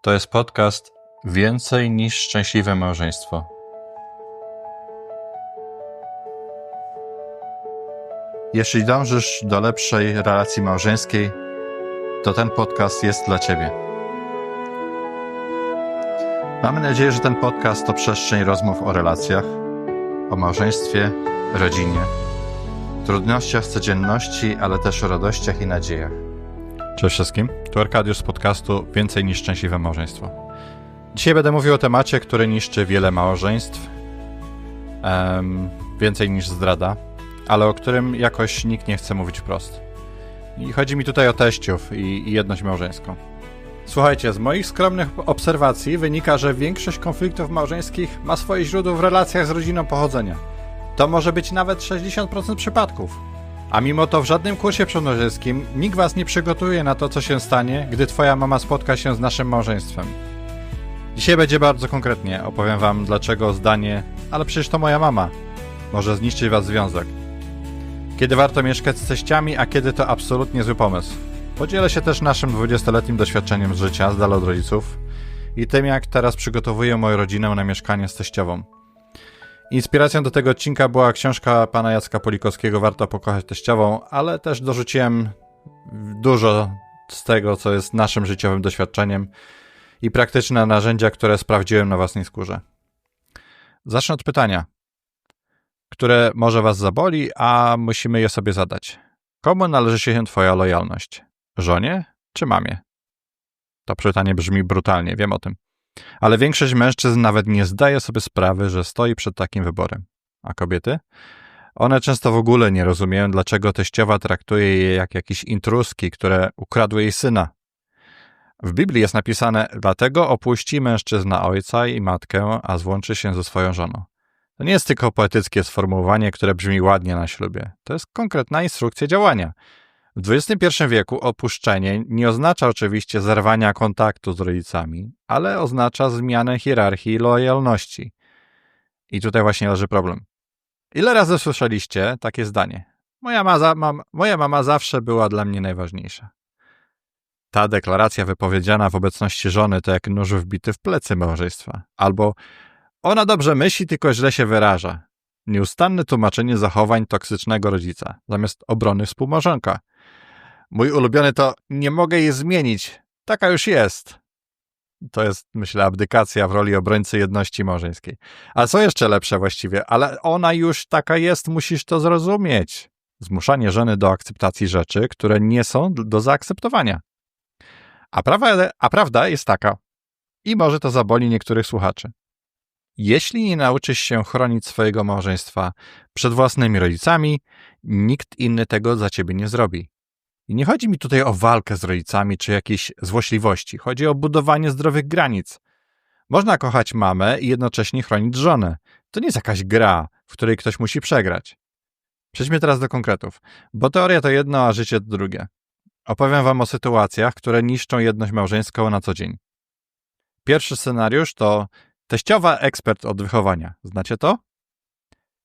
To jest podcast Więcej niż szczęśliwe małżeństwo. Jeśli dążysz do lepszej relacji małżeńskiej, to ten podcast jest dla Ciebie. Mamy nadzieję, że ten podcast to przestrzeń rozmów o relacjach, o małżeństwie, rodzinie, trudnościach codzienności, ale też o radościach i nadziejach. Cześć wszystkim, tu Arkadiusz z podcastu Więcej niż szczęśliwe małżeństwo. Dzisiaj będę mówił o temacie, który niszczy wiele małżeństw, um, więcej niż zdrada, ale o którym jakoś nikt nie chce mówić wprost. I chodzi mi tutaj o teściów i, i jedność małżeńską. Słuchajcie, z moich skromnych obserwacji wynika, że większość konfliktów małżeńskich ma swoje źródło w relacjach z rodziną pochodzenia. To może być nawet 60% przypadków. A mimo to w żadnym kursie przedmałżeńskim nikt was nie przygotuje na to, co się stanie, gdy twoja mama spotka się z naszym małżeństwem. Dzisiaj będzie bardzo konkretnie. Opowiem wam, dlaczego zdanie, ale przecież to moja mama, może zniszczyć was związek. Kiedy warto mieszkać z teściami, a kiedy to absolutnie zły pomysł. Podzielę się też naszym 20-letnim doświadczeniem z życia, z dala od rodziców i tym, jak teraz przygotowuję moją rodzinę na mieszkanie z teściową. Inspiracją do tego odcinka była książka pana Jacka Polikowskiego Warto pokochać teściową, ale też dorzuciłem dużo z tego, co jest naszym życiowym doświadczeniem i praktyczne narzędzia, które sprawdziłem na własnej skórze. Zacznę od pytania, które może was zaboli, a musimy je sobie zadać. Komu należy się twoja lojalność? Żonie czy mamie? To pytanie brzmi brutalnie, wiem o tym. Ale większość mężczyzn nawet nie zdaje sobie sprawy, że stoi przed takim wyborem. A kobiety? One często w ogóle nie rozumieją, dlaczego teściowa traktuje je jak jakieś intruski, które ukradły jej syna. W Biblii jest napisane, dlatego opuści mężczyzna ojca i matkę, a złączy się ze swoją żoną. To nie jest tylko poetyckie sformułowanie, które brzmi ładnie na ślubie. To jest konkretna instrukcja działania. W XXI wieku opuszczenie nie oznacza oczywiście zerwania kontaktu z rodzicami, ale oznacza zmianę hierarchii lojalności. I tutaj właśnie leży problem. Ile razy słyszeliście takie zdanie? Moja, maza, mam, moja mama zawsze była dla mnie najważniejsza. Ta deklaracja wypowiedziana w obecności żony to jak nóż wbity w plecy małżeństwa. Albo ona dobrze myśli, tylko źle się wyraża. Nieustanne tłumaczenie zachowań toksycznego rodzica, zamiast obrony współmałżonka. Mój ulubiony to nie mogę jej zmienić. Taka już jest. To jest, myślę, abdykacja w roli obrońcy jedności małżeńskiej. A co jeszcze lepsze właściwie? Ale ona już taka jest, musisz to zrozumieć. Zmuszanie żony do akceptacji rzeczy, które nie są do zaakceptowania. A, prawa, a prawda jest taka, i może to zaboli niektórych słuchaczy. Jeśli nie nauczysz się chronić swojego małżeństwa przed własnymi rodzicami, nikt inny tego za ciebie nie zrobi. I nie chodzi mi tutaj o walkę z rodzicami czy jakieś złośliwości. Chodzi o budowanie zdrowych granic. Można kochać mamę i jednocześnie chronić żonę. To nie jest jakaś gra, w której ktoś musi przegrać. Przejdźmy teraz do konkretów, bo teoria to jedno, a życie to drugie. Opowiem wam o sytuacjach, które niszczą jedność małżeńską na co dzień. Pierwszy scenariusz to teściowa ekspert od wychowania. Znacie to?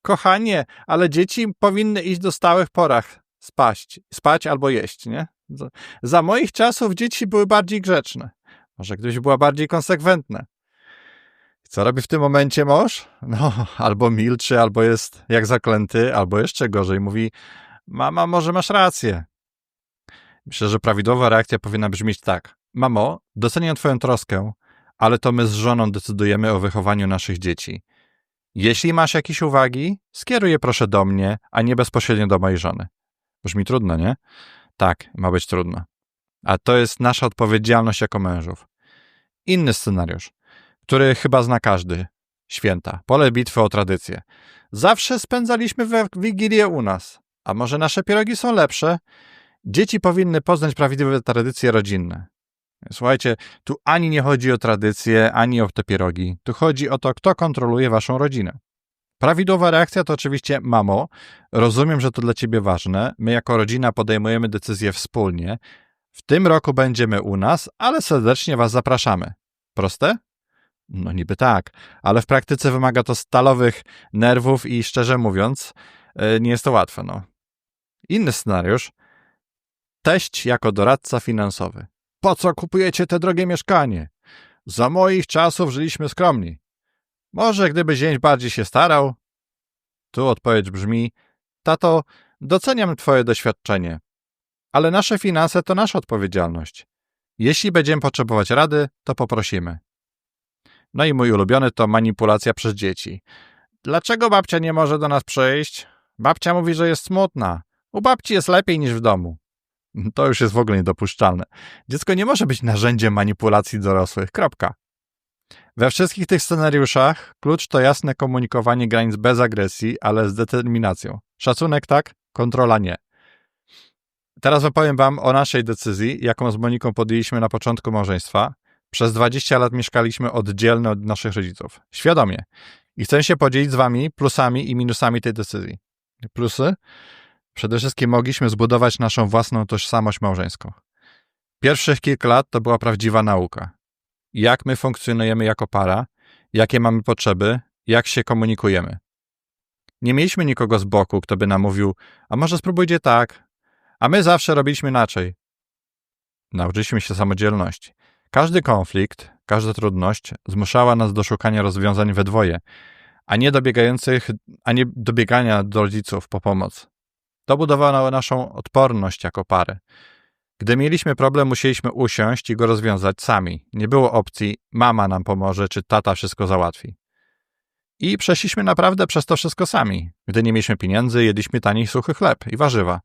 Kochanie, ale dzieci powinny iść do stałych porach spać, spać albo jeść, nie? Za, za moich czasów dzieci były bardziej grzeczne. Może gdybyś była bardziej konsekwentna. Co robi w tym momencie mąż? No, albo milczy, albo jest jak zaklęty, albo jeszcze gorzej, mówi: Mama, może masz rację. Myślę, że prawidłowa reakcja powinna brzmieć tak: Mamo, doceniam Twoją troskę, ale to my z żoną decydujemy o wychowaniu naszych dzieci. Jeśli masz jakieś uwagi, skieruj je proszę do mnie, a nie bezpośrednio do mojej żony. Brzmi trudno, nie? Tak, ma być trudno. A to jest nasza odpowiedzialność jako mężów. Inny scenariusz, który chyba zna każdy. Święta, pole bitwy o tradycję. Zawsze spędzaliśmy we Wigilię u nas. A może nasze pierogi są lepsze? Dzieci powinny poznać prawidłowe tradycje rodzinne. Słuchajcie, tu ani nie chodzi o tradycje, ani o te pierogi. Tu chodzi o to, kto kontroluje waszą rodzinę. Prawidłowa reakcja to oczywiście, mamo, rozumiem, że to dla ciebie ważne. My jako rodzina podejmujemy decyzje wspólnie. W tym roku będziemy u nas, ale serdecznie was zapraszamy. Proste? No niby tak, ale w praktyce wymaga to stalowych nerwów i szczerze mówiąc, e, nie jest to łatwe. No. Inny scenariusz. Teść jako doradca finansowy. Po co kupujecie te drogie mieszkanie? Za moich czasów żyliśmy skromni. Może gdyby zięć bardziej się starał? Tu odpowiedź brzmi: Tato, doceniam Twoje doświadczenie, ale nasze finanse to nasza odpowiedzialność. Jeśli będziemy potrzebować rady, to poprosimy. No i mój ulubiony to manipulacja przez dzieci. Dlaczego babcia nie może do nas przyjść? Babcia mówi, że jest smutna. U babci jest lepiej niż w domu. To już jest w ogóle niedopuszczalne. Dziecko nie może być narzędziem manipulacji dorosłych. Kropka. We wszystkich tych scenariuszach klucz to jasne komunikowanie granic bez agresji, ale z determinacją. Szacunek tak, kontrola nie. Teraz opowiem Wam o naszej decyzji, jaką z Moniką podjęliśmy na początku małżeństwa. Przez 20 lat mieszkaliśmy oddzielnie od naszych rodziców. Świadomie. I chcę się podzielić z Wami plusami i minusami tej decyzji. Plusy? Przede wszystkim mogliśmy zbudować naszą własną tożsamość małżeńską. Pierwszych kilka lat to była prawdziwa nauka. Jak my funkcjonujemy jako para, jakie mamy potrzeby, jak się komunikujemy. Nie mieliśmy nikogo z boku, kto by nam mówił, a może spróbujcie tak, a my zawsze robiliśmy inaczej. Nauczyliśmy się samodzielności. Każdy konflikt, każda trudność zmuszała nas do szukania rozwiązań we dwoje, a nie dobiegających, a nie dobiegania do rodziców po pomoc. To budowało naszą odporność jako parę. Gdy mieliśmy problem, musieliśmy usiąść i go rozwiązać sami. Nie było opcji, mama nam pomoże, czy tata wszystko załatwi. I przeszliśmy naprawdę przez to wszystko sami. Gdy nie mieliśmy pieniędzy, jedliśmy tani suchy chleb i warzywa.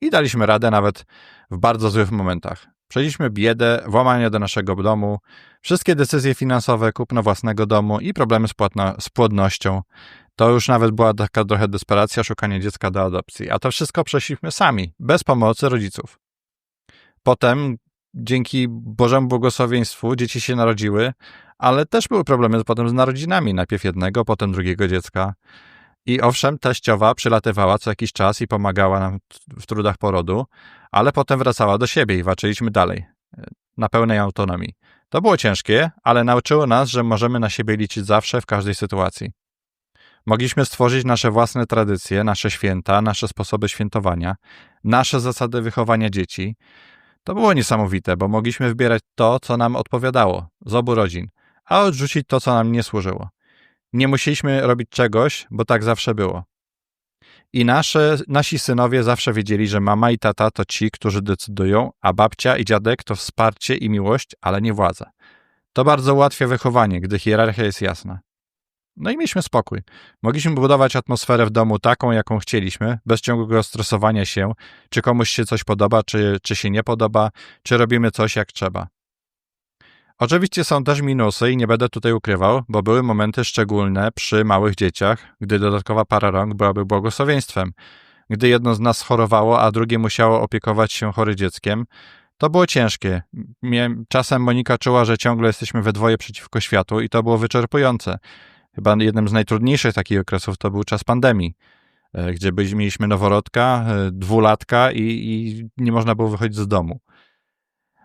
I daliśmy radę nawet w bardzo złych momentach. Przejdziemy biedę, włamanie do naszego domu, wszystkie decyzje finansowe, kupno własnego domu i problemy z, płatno, z płodnością. To już nawet była taka trochę desperacja, szukanie dziecka do adopcji. A to wszystko przeszliśmy sami, bez pomocy rodziców. Potem, dzięki Bożemu błogosławieństwu, dzieci się narodziły, ale też były problemy potem z narodzinami. Najpierw jednego, potem drugiego dziecka. I owszem, teściowa przylatywała co jakiś czas i pomagała nam w trudach porodu, ale potem wracała do siebie i walczyliśmy dalej, na pełnej autonomii. To było ciężkie, ale nauczyło nas, że możemy na siebie liczyć zawsze, w każdej sytuacji. Mogliśmy stworzyć nasze własne tradycje, nasze święta, nasze sposoby świętowania, nasze zasady wychowania dzieci. To było niesamowite, bo mogliśmy wybierać to, co nam odpowiadało, z obu rodzin, a odrzucić to, co nam nie służyło. Nie musieliśmy robić czegoś, bo tak zawsze było. I nasze, nasi synowie zawsze wiedzieli, że mama i tata to ci, którzy decydują, a babcia i dziadek to wsparcie i miłość, ale nie władza. To bardzo ułatwia wychowanie, gdy hierarchia jest jasna. No i mieliśmy spokój. Mogliśmy budować atmosferę w domu taką, jaką chcieliśmy, bez ciągłego stresowania się, czy komuś się coś podoba, czy, czy się nie podoba, czy robimy coś jak trzeba. Oczywiście są też minusy i nie będę tutaj ukrywał, bo były momenty szczególne przy małych dzieciach, gdy dodatkowa para rąk byłaby błogosławieństwem. Gdy jedno z nas chorowało, a drugie musiało opiekować się chory dzieckiem, to było ciężkie. Czasem Monika czuła, że ciągle jesteśmy we dwoje przeciwko światu i to było wyczerpujące. Chyba jednym z najtrudniejszych takich okresów to był czas pandemii, e, gdzie mieliśmy noworodka, e, dwulatka i, i nie można było wychodzić z domu.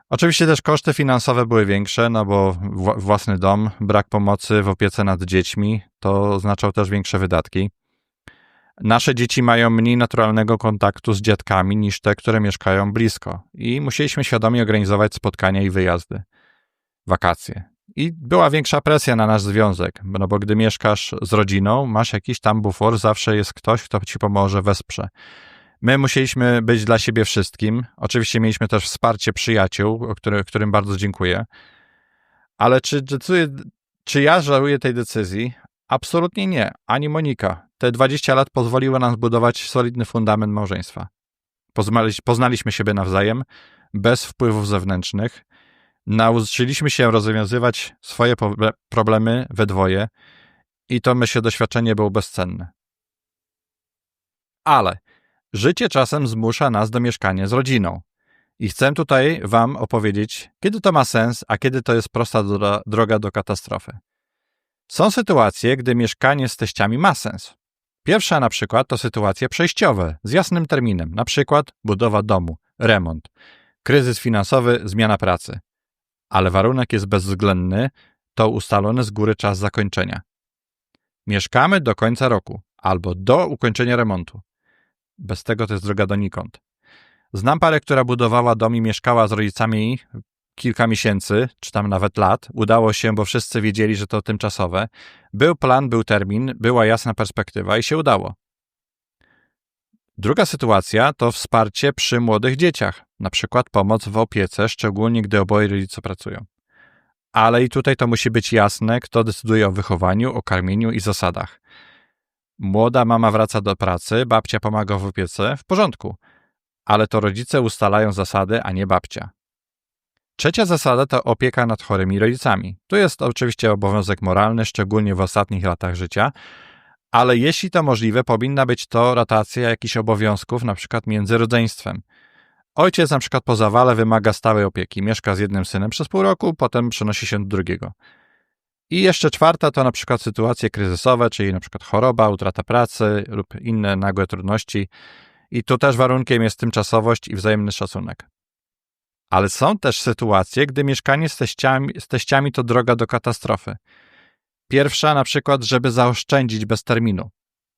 Oczywiście też koszty finansowe były większe, no bo własny dom, brak pomocy w opiece nad dziećmi to oznaczał też większe wydatki. Nasze dzieci mają mniej naturalnego kontaktu z dziadkami niż te, które mieszkają blisko i musieliśmy świadomie organizować spotkania i wyjazdy, wakacje. I była większa presja na nasz związek, no bo gdy mieszkasz z rodziną, masz jakiś tam bufor, zawsze jest ktoś, kto ci pomoże, wesprze. My musieliśmy być dla siebie wszystkim. Oczywiście mieliśmy też wsparcie przyjaciół, który, którym bardzo dziękuję. Ale czy, czy, czy ja żałuję tej decyzji? Absolutnie nie. Ani Monika. Te 20 lat pozwoliło nam zbudować solidny fundament małżeństwa. Poznaliśmy siebie nawzajem, bez wpływów zewnętrznych. Nauczyliśmy się rozwiązywać swoje problemy we dwoje i to myślę doświadczenie było bezcenne. Ale Życie czasem zmusza nas do mieszkania z rodziną. I chcę tutaj Wam opowiedzieć, kiedy to ma sens, a kiedy to jest prosta droga do katastrofy. Są sytuacje, gdy mieszkanie z teściami ma sens. Pierwsza na przykład to sytuacje przejściowe, z jasnym terminem, na przykład budowa domu, remont, kryzys finansowy, zmiana pracy. Ale warunek jest bezwzględny, to ustalony z góry czas zakończenia. Mieszkamy do końca roku albo do ukończenia remontu. Bez tego to jest droga donikąd. Znam parę, która budowała dom i mieszkała z rodzicami kilka miesięcy, czy tam nawet lat, udało się, bo wszyscy wiedzieli, że to tymczasowe. Był plan, był termin, była jasna perspektywa i się udało. Druga sytuacja to wsparcie przy młodych dzieciach, na przykład pomoc w opiece, szczególnie gdy oboje rodzice pracują. Ale i tutaj to musi być jasne, kto decyduje o wychowaniu, o karmieniu i zasadach. Młoda mama wraca do pracy, babcia pomaga w opiece, w porządku. Ale to rodzice ustalają zasady, a nie babcia. Trzecia zasada to opieka nad chorymi rodzicami. Tu jest oczywiście obowiązek moralny, szczególnie w ostatnich latach życia, ale jeśli to możliwe, powinna być to rotacja jakichś obowiązków, na przykład między rodzeństwem. Ojciec na przykład po zawale wymaga stałej opieki, mieszka z jednym synem przez pół roku, potem przenosi się do drugiego. I jeszcze czwarta to na przykład sytuacje kryzysowe, czyli na przykład choroba, utrata pracy lub inne nagłe trudności. I tu też warunkiem jest tymczasowość i wzajemny szacunek. Ale są też sytuacje, gdy mieszkanie z teściami, z teściami to droga do katastrofy. Pierwsza na przykład, żeby zaoszczędzić bez terminu.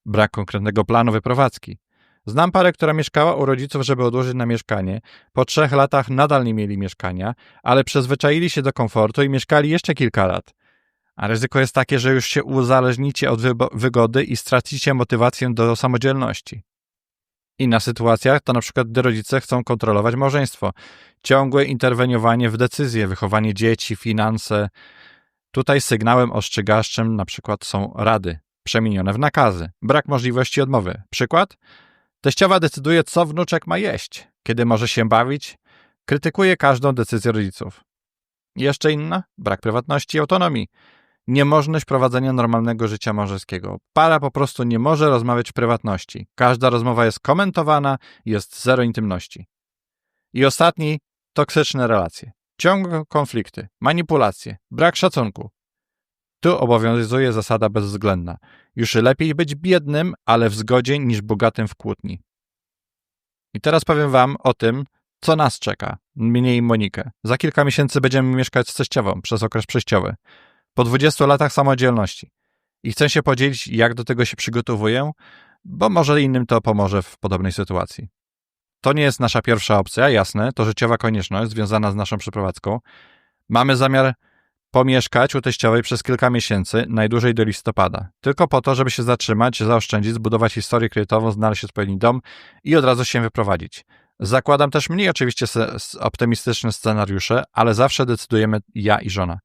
Brak konkretnego planu wyprowadzki. Znam parę, która mieszkała u rodziców, żeby odłożyć na mieszkanie. Po trzech latach nadal nie mieli mieszkania, ale przyzwyczaili się do komfortu i mieszkali jeszcze kilka lat. A ryzyko jest takie, że już się uzależnicie od wygody i stracicie motywację do samodzielności. Inna sytuacja to na przykład, gdy rodzice chcą kontrolować małżeństwo. Ciągłe interweniowanie w decyzje, wychowanie dzieci, finanse. Tutaj sygnałem ostrzegawczym na przykład są rady, przemienione w nakazy, brak możliwości odmowy. Przykład? Teściowa decyduje, co wnuczek ma jeść, kiedy może się bawić, krytykuje każdą decyzję rodziców. Jeszcze inna? Brak prywatności i autonomii niemożność prowadzenia normalnego życia małżeńskiego. Para po prostu nie może rozmawiać w prywatności. Każda rozmowa jest komentowana, jest zero intymności. I ostatni, toksyczne relacje. Ciągłe konflikty, manipulacje, brak szacunku. Tu obowiązuje zasada bezwzględna. Już lepiej być biednym, ale w zgodzie, niż bogatym w kłótni. I teraz powiem wam o tym, co nas czeka, mnie i Monikę. Za kilka miesięcy będziemy mieszkać z teściową przez okres przejściowy po 20 latach samodzielności. I chcę się podzielić, jak do tego się przygotowuję, bo może innym to pomoże w podobnej sytuacji. To nie jest nasza pierwsza opcja, jasne, to życiowa konieczność związana z naszą przeprowadzką. Mamy zamiar pomieszkać u teściowej przez kilka miesięcy, najdłużej do listopada. Tylko po to, żeby się zatrzymać, zaoszczędzić, zbudować historię kredytową, znaleźć odpowiedni dom i od razu się wyprowadzić. Zakładam też mniej oczywiście optymistyczne scenariusze, ale zawsze decydujemy ja i żona.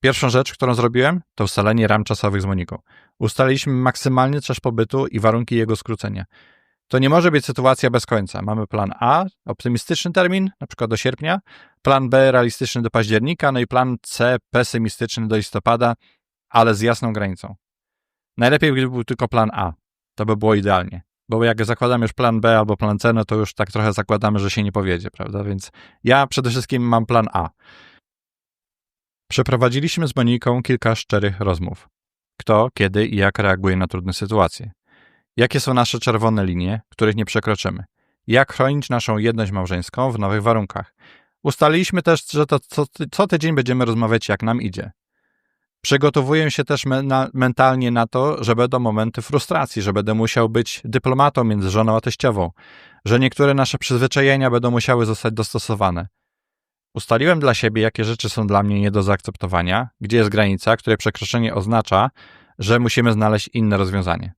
Pierwszą rzecz, którą zrobiłem, to ustalenie ram czasowych z Moniką. Ustaliliśmy maksymalny czas pobytu i warunki jego skrócenia. To nie może być sytuacja bez końca. Mamy plan A, optymistyczny termin, na przykład do sierpnia, plan B realistyczny do października, no i plan C pesymistyczny do listopada, ale z jasną granicą. Najlepiej gdyby był tylko plan A. To by było idealnie. Bo jak zakładamy już plan B albo plan C, no to już tak trochę zakładamy, że się nie powiedzie, prawda? Więc ja przede wszystkim mam plan A. Przeprowadziliśmy z Moniką kilka szczerych rozmów. Kto, kiedy i jak reaguje na trudne sytuacje. Jakie są nasze czerwone linie, których nie przekroczymy. Jak chronić naszą jedność małżeńską w nowych warunkach. Ustaliliśmy też, że to co, co tydzień będziemy rozmawiać, jak nam idzie. Przygotowuję się też mentalnie na to, że będą momenty frustracji, że będę musiał być dyplomatą między żoną a teściową, że niektóre nasze przyzwyczajenia będą musiały zostać dostosowane. Ustaliłem dla siebie, jakie rzeczy są dla mnie nie do zaakceptowania, gdzie jest granica, której przekroczenie oznacza, że musimy znaleźć inne rozwiązanie.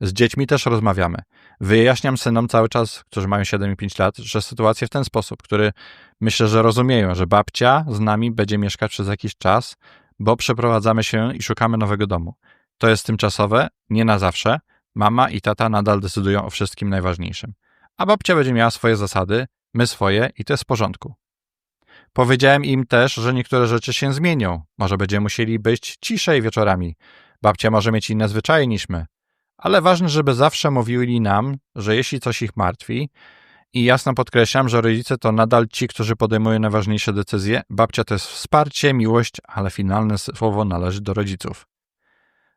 Z dziećmi też rozmawiamy. Wyjaśniam synom cały czas, którzy mają 7 i 5 lat, że sytuację w ten sposób, który myślę, że rozumieją, że babcia z nami będzie mieszkać przez jakiś czas, bo przeprowadzamy się i szukamy nowego domu. To jest tymczasowe, nie na zawsze. Mama i tata nadal decydują o wszystkim najważniejszym. A babcia będzie miała swoje zasady, my swoje i to jest w porządku. Powiedziałem im też, że niektóre rzeczy się zmienią. Może będziemy musieli być ciszej wieczorami. Babcia może mieć inne zwyczaje niż my. Ale ważne, żeby zawsze mówili nam, że jeśli coś ich martwi, i jasno podkreślam, że rodzice to nadal ci, którzy podejmują najważniejsze decyzje. Babcia to jest wsparcie, miłość, ale finalne słowo należy do rodziców.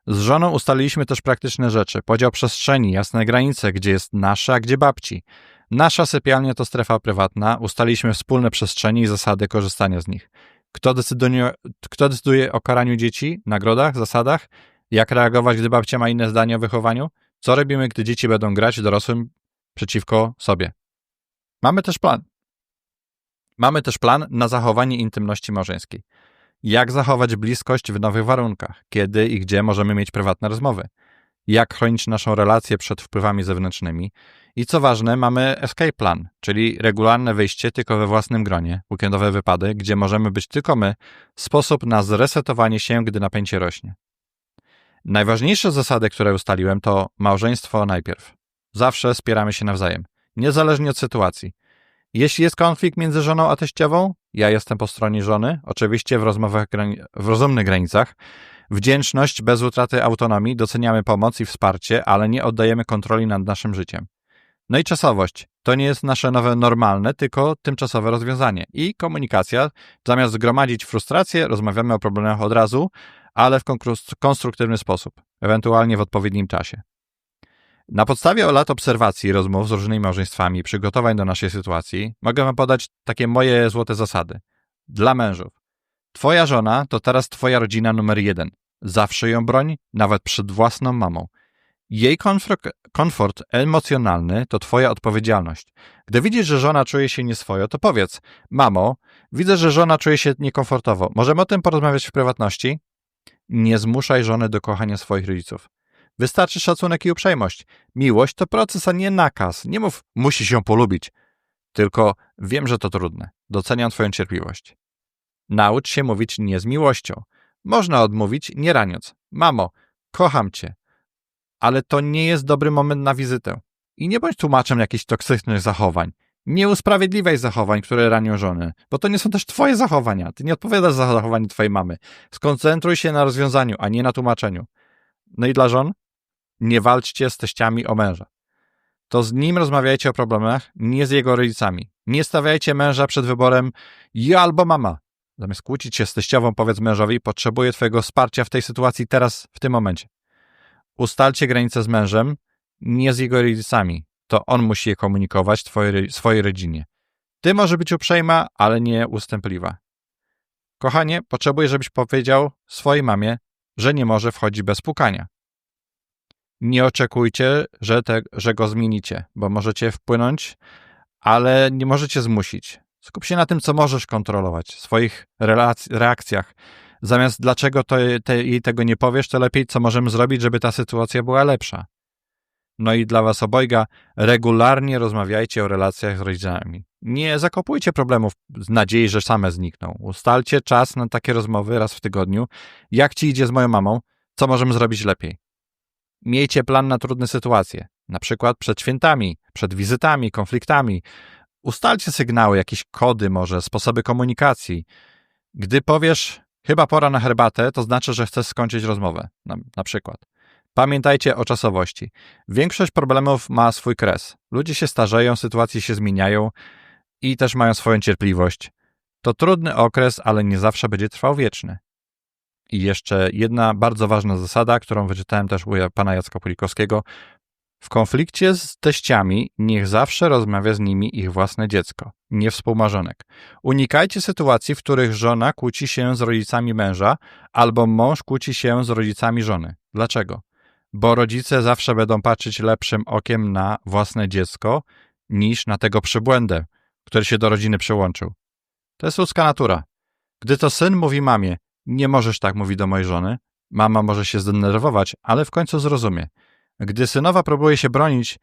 Z żoną ustaliliśmy też praktyczne rzeczy. Podział przestrzeni, jasne granice, gdzie jest nasza, a gdzie babci. Nasza sypialnia to strefa prywatna, ustaliliśmy wspólne przestrzenie i zasady korzystania z nich. Kto decyduje, kto decyduje o karaniu dzieci, nagrodach, zasadach? Jak reagować, gdy babcia ma inne zdanie o wychowaniu? Co robimy, gdy dzieci będą grać dorosłym przeciwko sobie? Mamy też plan. Mamy też plan na zachowanie intymności małżeńskiej. Jak zachować bliskość w nowych warunkach, kiedy i gdzie możemy mieć prywatne rozmowy. Jak chronić naszą relację przed wpływami zewnętrznymi. I co ważne, mamy escape plan, czyli regularne wyjście tylko we własnym gronie, weekendowe wypady, gdzie możemy być tylko my, sposób na zresetowanie się, gdy napięcie rośnie. Najważniejsze zasady, które ustaliłem, to małżeństwo najpierw. Zawsze spieramy się nawzajem, niezależnie od sytuacji. Jeśli jest konflikt między żoną a teściową, ja jestem po stronie żony, oczywiście w rozmowach w rozumnych granicach. Wdzięczność bez utraty autonomii, doceniamy pomoc i wsparcie, ale nie oddajemy kontroli nad naszym życiem. No i czasowość. To nie jest nasze nowe normalne, tylko tymczasowe rozwiązanie. I komunikacja. Zamiast gromadzić frustrację, rozmawiamy o problemach od razu, ale w konstruktywny sposób, ewentualnie w odpowiednim czasie. Na podstawie lat obserwacji rozmów z różnymi małżeństwami, przygotowań do naszej sytuacji, mogę Wam podać takie moje złote zasady. Dla mężów. Twoja żona to teraz Twoja rodzina numer jeden. Zawsze ją broń, nawet przed własną mamą. Jej komfort emocjonalny to Twoja odpowiedzialność. Gdy widzisz, że żona czuje się nieswojo, to powiedz: Mamo, widzę, że żona czuje się niekomfortowo. Możemy o tym porozmawiać w prywatności? Nie zmuszaj żony do kochania swoich rodziców. Wystarczy szacunek i uprzejmość. Miłość to proces, a nie nakaz. Nie mów, musi się polubić. Tylko wiem, że to trudne. Doceniam Twoją cierpliwość. Naucz się mówić nie z miłością. Można odmówić, nie raniąc. Mamo, kocham Cię, ale to nie jest dobry moment na wizytę. I nie bądź tłumaczem jakichś toksycznych zachowań. Nie usprawiedliwiaj zachowań, które ranią żony, bo to nie są też Twoje zachowania. Ty nie odpowiadasz za zachowanie Twojej mamy. Skoncentruj się na rozwiązaniu, a nie na tłumaczeniu. No i dla żon? Nie walczcie z teściami o męża. To z nim rozmawiajcie o problemach, nie z jego rodzicami. Nie stawiajcie męża przed wyborem ja albo mama. Zamiast kłócić się z teściową, powiedz mężowi, potrzebuję twojego wsparcia w tej sytuacji teraz, w tym momencie. Ustalcie granice z mężem, nie z jego rodzicami. To on musi je komunikować twojej, swojej rodzinie. Ty może być uprzejma, ale nie ustępliwa. Kochanie, potrzebuję, żebyś powiedział swojej mamie, że nie może wchodzić bez pukania. Nie oczekujcie, że, te, że go zmienicie, bo możecie wpłynąć, ale nie możecie zmusić. Skup się na tym, co możesz kontrolować, swoich reakcjach. Zamiast dlaczego to, te, jej tego nie powiesz, to lepiej, co możemy zrobić, żeby ta sytuacja była lepsza. No i dla was obojga, regularnie rozmawiajcie o relacjach z rodzicami. Nie zakopujcie problemów z nadziei, że same znikną. Ustalcie czas na takie rozmowy raz w tygodniu. Jak ci idzie z moją mamą? Co możemy zrobić lepiej? Miejcie plan na trudne sytuacje, na przykład przed świętami, przed wizytami, konfliktami. Ustalcie sygnały, jakieś kody może, sposoby komunikacji. Gdy powiesz, chyba pora na herbatę, to znaczy, że chcesz skończyć rozmowę, na, na przykład. Pamiętajcie o czasowości. Większość problemów ma swój kres. Ludzie się starzeją, sytuacje się zmieniają i też mają swoją cierpliwość. To trudny okres, ale nie zawsze będzie trwał wieczny. I jeszcze jedna bardzo ważna zasada, którą wyczytałem też u pana Jacka Pulikowskiego. W konflikcie z teściami niech zawsze rozmawia z nimi ich własne dziecko, nie współmarzonek. Unikajcie sytuacji, w których żona kłóci się z rodzicami męża albo mąż kłóci się z rodzicami żony. Dlaczego? Bo rodzice zawsze będą patrzeć lepszym okiem na własne dziecko niż na tego przybłędę, który się do rodziny przyłączył. To jest ludzka natura. Gdy to syn mówi mamie, nie możesz tak mówić do mojej żony. Mama może się zdenerwować, ale w końcu zrozumie. Gdy synowa próbuje się bronić,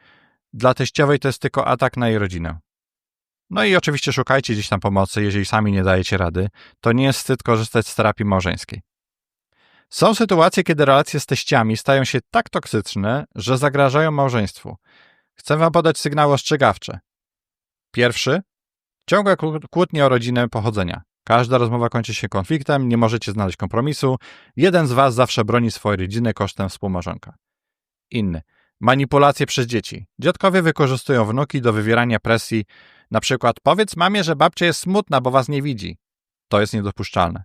dla teściowej to jest tylko atak na jej rodzinę. No i oczywiście szukajcie gdzieś tam pomocy, jeżeli sami nie dajecie rady. To nie jest wstyd korzystać z terapii małżeńskiej. Są sytuacje, kiedy relacje z teściami stają się tak toksyczne, że zagrażają małżeństwu. Chcę wam podać sygnały ostrzegawcze. Pierwszy. Ciągłe kłótnie o rodzinę pochodzenia. Każda rozmowa kończy się konfliktem, nie możecie znaleźć kompromisu. Jeden z was zawsze broni swojej rodziny kosztem współmarzonka. Inny. Manipulacje przez dzieci. Dziadkowie wykorzystują wnuki do wywierania presji. Na przykład powiedz mamie, że babcia jest smutna, bo was nie widzi. To jest niedopuszczalne.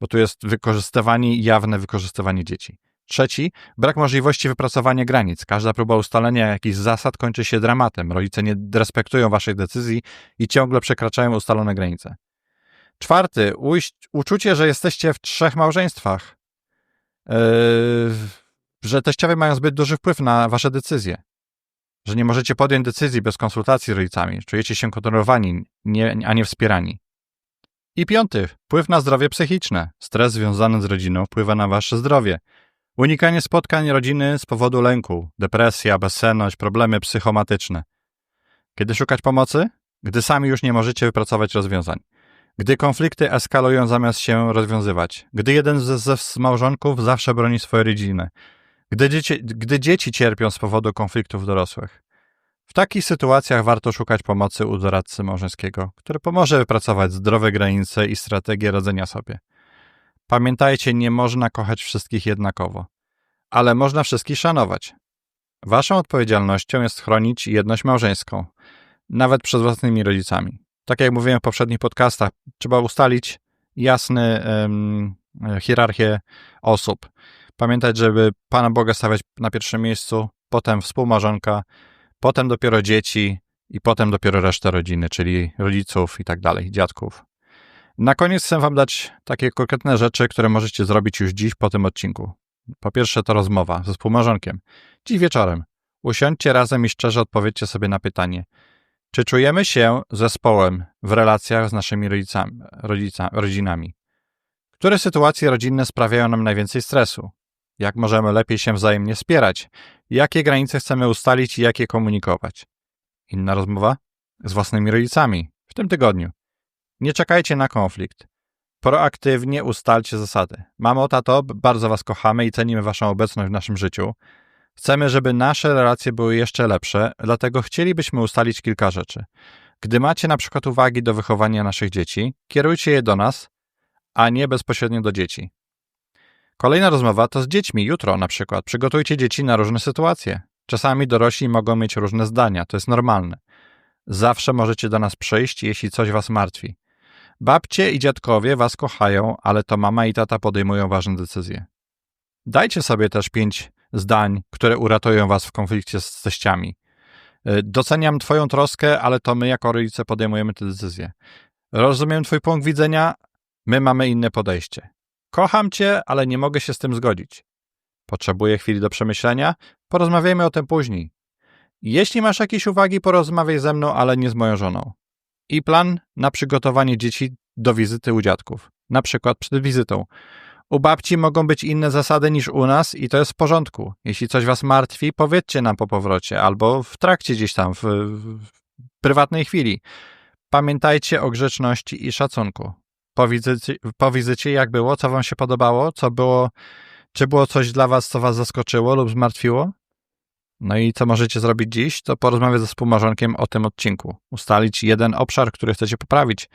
Bo tu jest wykorzystywanie, jawne wykorzystywanie dzieci. Trzeci, brak możliwości wypracowania granic. Każda próba ustalenia jakichś zasad kończy się dramatem. Rodzice nie respektują waszej decyzji i ciągle przekraczają ustalone granice. Czwarty, ujść, uczucie, że jesteście w trzech małżeństwach. Yy, że teściowie mają zbyt duży wpływ na wasze decyzje. że nie możecie podjąć decyzji bez konsultacji z rodzicami, czujecie się kontrolowani, nie, a nie wspierani. I piąty, wpływ na zdrowie psychiczne. Stres związany z rodziną wpływa na wasze zdrowie. Unikanie spotkań rodziny z powodu lęku, depresja, bezsenność, problemy psychomatyczne. Kiedy szukać pomocy? Gdy sami już nie możecie wypracować rozwiązań. Gdy konflikty eskalują zamiast się rozwiązywać. Gdy jeden ze, ze małżonków zawsze broni swojej rodziny. Gdy dzieci, gdy dzieci cierpią z powodu konfliktów dorosłych. W takich sytuacjach warto szukać pomocy u doradcy małżeńskiego, który pomoże wypracować zdrowe granice i strategię radzenia sobie. Pamiętajcie, nie można kochać wszystkich jednakowo, ale można wszystkich szanować. Waszą odpowiedzialnością jest chronić jedność małżeńską, nawet przed własnymi rodzicami. Tak jak mówiłem w poprzednich podcastach, trzeba ustalić jasny um, hierarchię osób. Pamiętać, żeby Pana Boga stawiać na pierwszym miejscu, potem współmarzonka, potem dopiero dzieci i potem dopiero reszta rodziny, czyli rodziców i tak dalej, dziadków. Na koniec chcę Wam dać takie konkretne rzeczy, które możecie zrobić już dziś po tym odcinku. Po pierwsze, to rozmowa ze współmarzonkiem. Dziś wieczorem. Usiądźcie razem i szczerze odpowiedzcie sobie na pytanie, czy czujemy się zespołem w relacjach z naszymi rodzicami, rodzica, rodzinami? Które sytuacje rodzinne sprawiają nam najwięcej stresu? Jak możemy lepiej się wzajemnie wspierać? Jakie granice chcemy ustalić i jakie komunikować? Inna rozmowa? Z własnymi rodzicami w tym tygodniu. Nie czekajcie na konflikt. Proaktywnie ustalcie zasady. Mamo, tato, bardzo Was kochamy i cenimy Waszą obecność w naszym życiu. Chcemy, żeby nasze relacje były jeszcze lepsze, dlatego chcielibyśmy ustalić kilka rzeczy. Gdy macie na przykład uwagi do wychowania naszych dzieci, kierujcie je do nas, a nie bezpośrednio do dzieci. Kolejna rozmowa to z dziećmi jutro na przykład. Przygotujcie dzieci na różne sytuacje. Czasami dorośli mogą mieć różne zdania, to jest normalne. Zawsze możecie do nas przyjść, jeśli coś was martwi. Babcie i dziadkowie was kochają, ale to mama i tata podejmują ważne decyzje. Dajcie sobie też pięć zdań, które uratują was w konflikcie z teściami. Y, doceniam Twoją troskę, ale to my jako rodzice podejmujemy te decyzje. Rozumiem Twój punkt widzenia, my mamy inne podejście. Kocham Cię, ale nie mogę się z tym zgodzić. Potrzebuję chwili do przemyślenia, porozmawiajmy o tym później. Jeśli masz jakieś uwagi, porozmawiaj ze mną, ale nie z moją żoną. I plan na przygotowanie dzieci do wizyty u dziadków, na przykład przed wizytą. U babci mogą być inne zasady niż u nas i to jest w porządku. Jeśli coś was martwi, powiedzcie nam po powrocie albo w trakcie gdzieś tam, w, w prywatnej chwili. Pamiętajcie o grzeczności i szacunku. Po wizycie, po wizycie, jak było, co wam się podobało, co było, czy było coś dla was, co was zaskoczyło lub zmartwiło? No i co możecie zrobić dziś, to porozmawiać ze współmarzonkiem o tym odcinku. Ustalić jeden obszar, który chcecie poprawić.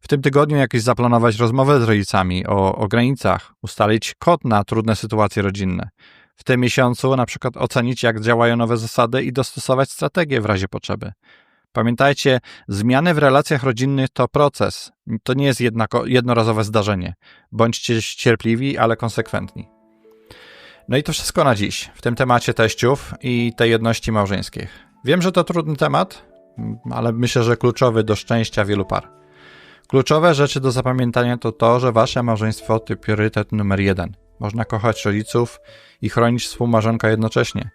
W tym tygodniu jakieś zaplanować rozmowę z rodzicami o, o granicach, ustalić kod na trudne sytuacje rodzinne. W tym miesiącu na przykład ocenić, jak działają nowe zasady i dostosować strategię w razie potrzeby. Pamiętajcie, zmiany w relacjach rodzinnych to proces. To nie jest jednako, jednorazowe zdarzenie. Bądźcie cierpliwi, ale konsekwentni. No i to wszystko na dziś w tym temacie teściów i tej jedności małżeńskiej. Wiem, że to trudny temat, ale myślę, że kluczowy do szczęścia wielu par. Kluczowe rzeczy do zapamiętania to to, że wasze małżeństwo to priorytet numer jeden. Można kochać rodziców i chronić współmarzonka jednocześnie.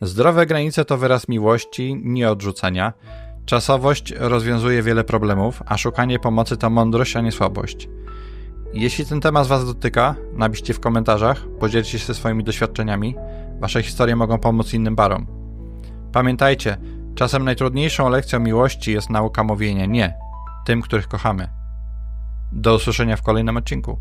Zdrowe granice to wyraz miłości, nie odrzucenia. Czasowość rozwiązuje wiele problemów, a szukanie pomocy to mądrość, a nie słabość. Jeśli ten temat Was dotyka, napiszcie w komentarzach, podzielcie się swoimi doświadczeniami. Wasze historie mogą pomóc innym parom. Pamiętajcie, czasem najtrudniejszą lekcją miłości jest nauka mówienia nie tym, których kochamy. Do usłyszenia w kolejnym odcinku.